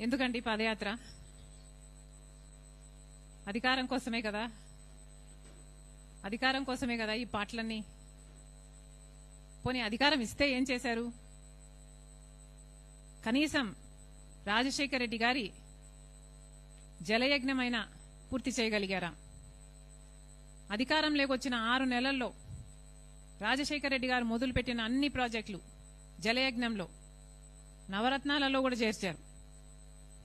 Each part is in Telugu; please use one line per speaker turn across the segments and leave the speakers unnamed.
ఎందుకండి పాదయాత్ర? అధికారం కోసమే కదా? అధికారం కోసమే కదా ఈ పాటలన్నీ? పోనీ అధికారం ఇస్తే ఏం చేశారు? కనీసం రాజశేఖర రెడ్డి గారి జలయజ్ఞమైన పూర్తి చేయగలిగారా? అధికారం లేకొచ్చిన ఆరు నెలల్లో రాజశేఖర రెడ్డి గారు మొదలుపెట్టిన అన్ని ప్రాజెక్టులు జలయజ్ఞంలో నవరత్నాలలో కూడా చేర్చారు.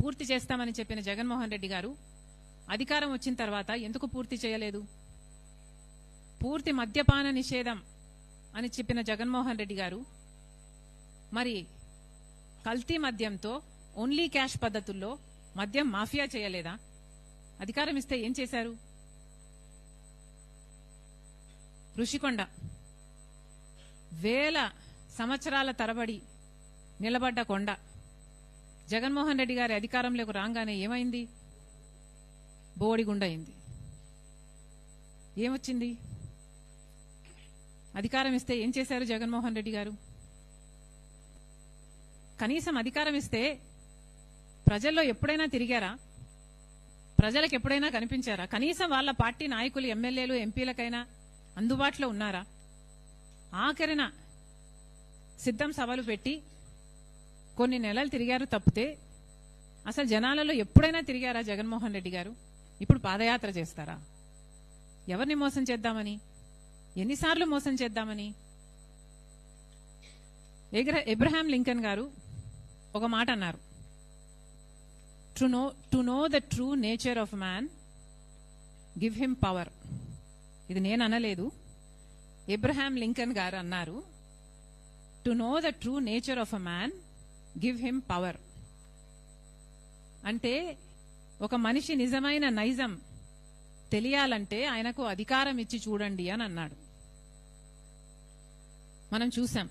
పూర్తి చేస్తామని చెప్పిన జగన్మోహన్ రెడ్డి గారు అధికారం వచ్చిన తర్వాత ఎందుకు పూర్తి చేయలేదు? పూర్తి మద్యపాన నిషేధం అని చెప్పిన జగన్మోహన్ రెడ్డి గారు మరి కల్తీ మద్యంతో ఓన్లీ క్యాష్ పద్ధతుల్లో మద్యం మాఫియా చేయలేదా? అధికారం ఇస్తే ఏం చేశారు? ఋషికొండ. వేల సంవత్సరాల తరబడి నిలబడ్డ కొండ. జగన్మోహన్ రెడ్డి గారి అధికారంలోకి రాగానే ఏమైంది? బోడిగుండయింది. ఏమొచ్చింది? అధికారం ఇస్తే ఏం చేశారు జగన్మోహన్ రెడ్డి గారు? కనీసం అధికారం ఇస్తే ప్రజల్లో ఎప్పుడైనా తిరిగారా? ప్రజలకు ఎప్పుడైనా కనిపించారా? కనీసం వాళ్ళ పార్టీ నాయకులు ఎమ్మెల్యేలు ఎంపీలకైనా అందుబాటులో ఉన్నారా? ఆఖరిన సిద్ధం సభలు పెట్టి కొన్ని నెలలు తిరిగారు తప్పితే అసలు జనాలలో ఎప్పుడైనా తిరిగారా జగన్మోహన్ రెడ్డి గారు? ఇప్పుడు పాదయాత్ర చేస్తారా? ఎవరిని మోసం చేద్దామని? ఎన్నిసార్లు మోసం చేద్దామని? ఎబ్రహాం లింకన్ గారు ఒక మాట అన్నారు. To know to know the true nature of man give him power ఇది నేను అనలేదు. ఎబ్రహాం లింకన్ గారు అన్నారు to know the true nature of a man give him power అంటే ఒక మనిషి నిజమైన నైజం తెలియాలంటే ఆయనకు అధికారం ఇచ్చి చూడండి అని అన్నాడు. మనం చూసాం.